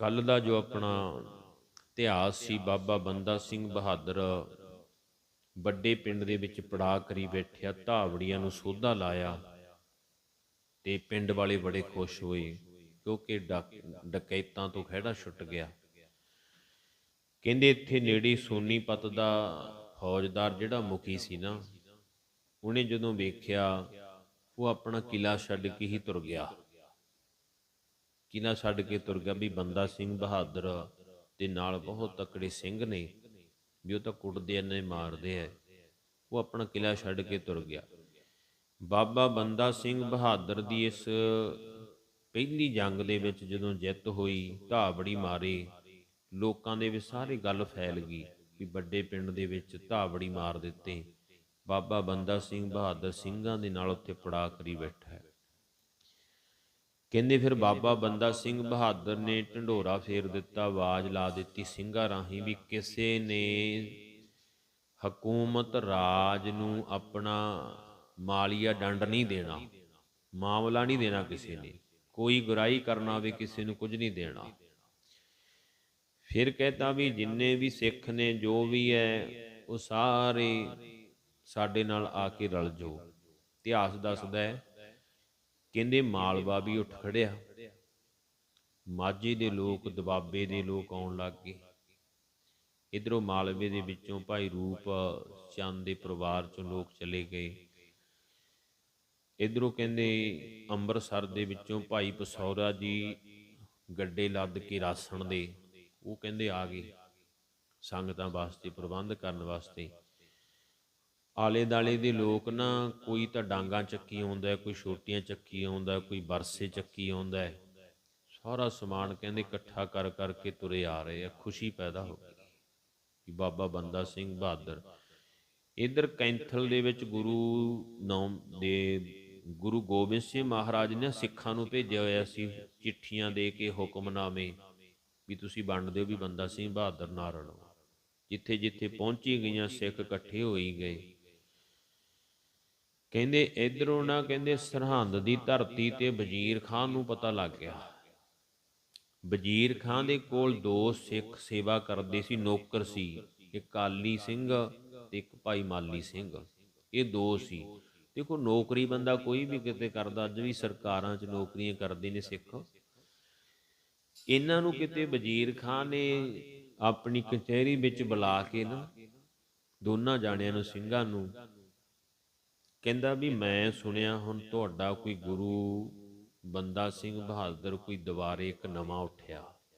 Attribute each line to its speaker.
Speaker 1: ਕੱਲ ਦਾ ਜੋ ਆਪਣਾ ਇਤਿਹਾਸ ਸੀ, ਬਾਬਾ ਬੰਦਾ ਸਿੰਘ ਬਹਾਦਰ ਵੱਡੇ ਪਿੰਡ ਦੇ ਵਿੱਚ ਪੜਾ ਕਰੀ ਬੈਠਿਆ, ਧਾਵੜੀਆਂ ਨੂੰ ਸੋਧਾ ਲਾਇਆ ਤੇ ਪਿੰਡ ਵਾਲੇ ਬੜੇ ਖੁਸ਼ ਹੋਏ ਕਿਉਂਕਿ ਡਕ- ਡਕੈਤਾਂ ਤੋਂ ਖਹਿੜਾ ਛੁੱਟ ਗਿਆ। ਕਹਿੰਦੇ ਇੱਥੇ ਨੇੜੇ ਸੋਨੀਪਤ ਦਾ ਫੌਜਦਾਰ ਜਿਹੜਾ ਮੁਖੀ ਸੀ ਨਾ, ਉਹਨੇ ਜਦੋਂ ਵੇਖਿਆ, ਉਹ ਆਪਣਾ ਕਿਲਾ ਛੱਡ ਕੇ ਹੀ ਤੁਰ ਗਿਆ। ਕਿਲਾ ਛੱਡ ਕੇ ਤੁਰ ਗਿਆ ਵੀ ਬੰਦਾ ਸਿੰਘ ਬਹਾਦਰ ਦੇ ਨਾਲ ਬਹੁਤ ਤਕੜੇ ਸਿੰਘ ਨੇ, ਵੀ ਉਹ ਤਾਂ ਕੁੱਟਦੇ ਐ ਨੇ ਮਾਰਦੇ ਐ ਉਹ ਆਪਣਾ ਕਿਲਾ ਛੱਡ ਕੇ ਤੁਰ ਗਿਆ। ਬਾਬਾ ਬੰਦਾ ਸਿੰਘ ਬਹਾਦਰ ਦੀ ਇਸ ਪਹਿਲੀ ਜੰਗ ਦੇ ਵਿੱਚ ਜਦੋਂ ਜਿੱਤ ਹੋਈ, ਧਾਵੜੀ ਮਾਰੇ, ਲੋਕਾਂ ਦੇ ਵਿੱਚ ਸਾਰੇ ਗੱਲ ਫੈਲ ਗਈ ਵੀ ਵੱਡੇ ਪਿੰਡ ਦੇ ਵਿੱਚ ਧਾਵੜੀ ਮਾਰ ਦਿੱਤੇ। ਬਾਬਾ ਬੰਦਾ ਸਿੰਘ ਬਹਾਦਰ ਸਿੰਘਾਂ ਦੇ ਨਾਲ ਉੱਥੇ ਪੜਾ ਕਰੀ ਬੈਠਾ ਹੈ। ਕਹਿੰਦੇ ਫਿਰ ਬਾਬਾ ਬੰਦਾ ਸਿੰਘ ਬਹਾਦਰ ਨੇ ਢੰਡੋਰਾ ਫੇਰ ਦਿੱਤਾ ਆਵਾਜ਼ ਲਾ ਦਿੱਤੀ ਸਿੰਘਾਂ ਰਾਹੀਂ ਵੀ ਕਿਸੇ ਨੇ ਹਕੂਮਤ ਰਾਜ ਨੂੰ ਆਪਣਾ ਮਾਲੀਆ ਡੰਡ ਨਹੀਂ ਦੇਣਾ ਮਾਮਲਾ ਨਹੀਂ ਦੇਣਾ ਕਿਸੇ ਨੇ ਕੋਈ ਗੁਰਾਈ ਕਰਨਾ ਵੀ ਕਿਸੇ ਨੂੰ ਕੁਝ ਨਹੀਂ ਦੇਣਾ। ਫਿਰ ਕਹਤਾ ਵੀ ਜਿੰਨੇ ਵੀ ਸਿੱਖ ਨੇ ਜੋ ਵੀ ਹੈ ਉਹ ਸਾਰੇ ਸਾਡੇ ਨਾਲ ਆ ਕੇ ਰਲ ਜਾਓ ਇਤਿਹਾਸ ਦੱਸਦਾ ਹੈ ਕਹਿੰਦੇ ਮਾਲਵਾ ਵੀ ਉੱਠ ਖੜਿਆ। ਮਾਝੇ ਦੇ ਲੋਕ, ਦਬਾਬੇ ਦੇ ਲੋਕ ਆਉਣ ਲੱਗ ਗਏ। ਇਧਰੋਂ ਮਾਲਵੇ ਦੇ ਵਿੱਚੋਂ ਭਾਈ ਰੂਪ ਚੰਦ ਦੇ ਪਰਿਵਾਰ ਚੋਂ ਲੋਕ ਚਲੇ ਗਏ। ਇਧਰੋਂ ਕਹਿੰਦੇ ਅੰਮ੍ਰਿਤਸਰ ਦੇ ਵਿੱਚੋਂ ਭਾਈ ਪਸੌਰਾ ਜੀ ਗੱਡੇ ਲੱਦ ਕੇ ਰਾਸਣ ਦੇ, ਉਹ ਕਹਿੰਦੇ ਆ ਗਏ। ਸੰਗਤਾਂ ਵਾਸਤੇ, ਪ੍ਰਬੰਧ ਕਰਨ ਵਾਸਤੇ। ਆਲੇ ਦਾਲੇ ਦੇ ਲੋਕ ਨਾ ਕੋਈ ਤਾਂ ਡਾਂਗਾ ਚੱਕੀ ਆਉਂਦਾ ਕੋਈ ਛੋਟੀਆਂ ਚੱਕੀ ਆਉਂਦਾ ਕੋਈ ਬਰਸੇ ਚੱਕੀ ਆਉਂਦਾ ਸਾਰਾ ਸਮਾਨ ਕਹਿੰਦੇ ਇਕੱਠਾ ਕਰ ਕਰਕੇ ਤੁਰੇ ਆ ਰਹੇ ਆ, ਖੁਸ਼ੀ ਪੈਦਾ ਹੋ ਗਈ। ਕਿ ਬਾਬਾ ਬੰਦਾ ਸਿੰਘ ਬਹਾਦਰ। ਇਧਰ ਕੈਂਥਲ ਦੇ ਵਿੱਚ ਗੁਰੂ ਨਾਮ ਦੇ ਗੁਰੂ ਗੋਬਿੰਦ ਸਿੰਘ ਮਹਾਰਾਜ ਨੇ ਸਿੱਖਾਂ ਨੂੰ ਭੇਜਿਆ ਹੋਇਆ ਸੀ, ਚਿੱਠੀਆਂ ਦੇ ਕੇ ਹੁਕਮਨਾਮੇ। ਵੀ ਤੁਸੀਂ ਵੰਡ ਦਿਓ ਵੀ ਬੰਦਾ ਸਿੰਘ ਬਹਾਦਰ ਨਾ ਰਲੋ। ਜਿੱਥੇ ਜਿੱਥੇ ਪਹੁੰਚੀ ਗਈਆਂ, ਸਿੱਖ ਇਕੱਠੇ ਹੋਈ ਗਏ। ਕਹਿੰਦੇ ਇਧਰੋਂ ਨਾ ਕਹਿੰਦੇ ਸਰਹੰਦ ਦੀ ਧਰਤੀ ਤੇ ਵਜ਼ੀਰ ਖਾਨ ਨੂੰ ਪਤਾ ਲੱਗ ਗਿਆ। ਵਜ਼ੀਰ ਖਾਨ ਦੇ ਕੋਲ ਦੋ ਸਿੱਖ ਸੇਵਾ ਕਰਦੇ ਸੀ, ਨੌਕਰ ਸੀ, ਇੱਕ ਕਾਲੀ ਸਿੰਘ ਤੇ ਇੱਕ ਭਾਈ ਮਾਲੀ ਸਿੰਘ। ਇਹ ਦੋ ਸੀ। ਦੇਖੋ, ਨੌਕਰੀ ਬੰਦਾ ਕੋਈ ਵੀ ਕਿਤੇ ਕਰਦਾ, ਅੱਜ ਵੀ ਸਰਕਾਰਾਂ 'ਚ ਨੌਕਰੀਆਂ ਕਰਦੇ ਨੇ ਸਿੱਖ। ਇਹਨਾਂ ਨੂੰ ਕਿਤੇ ਵਜ਼ੀਰ ਖਾਨ ਨੇ ਆਪਣੀ ਕਚਹਿਰੀ ਵਿੱਚ ਬੁਲਾ ਕੇ ਨਾ, ਦੋਨਾਂ ਜਾਣਿਆਂ ਨੂੰ, ਸਿੰਘਾਂ ਨੂੰ ਕਹਿੰਦਾ ਵੀ ਮੈਂ ਸੁਣਿਆ ਹੁਣ ਤੁਹਾਡਾ ਕੋਈ ਗੁਰੂ ਬੰਦਾ ਸਿੰਘ ਬਹਾਦਰ ਕੋਈ ਦੁਬਾਰੇ ਇੱਕ ਨਵਾਂ ਉੱਠਿਆ।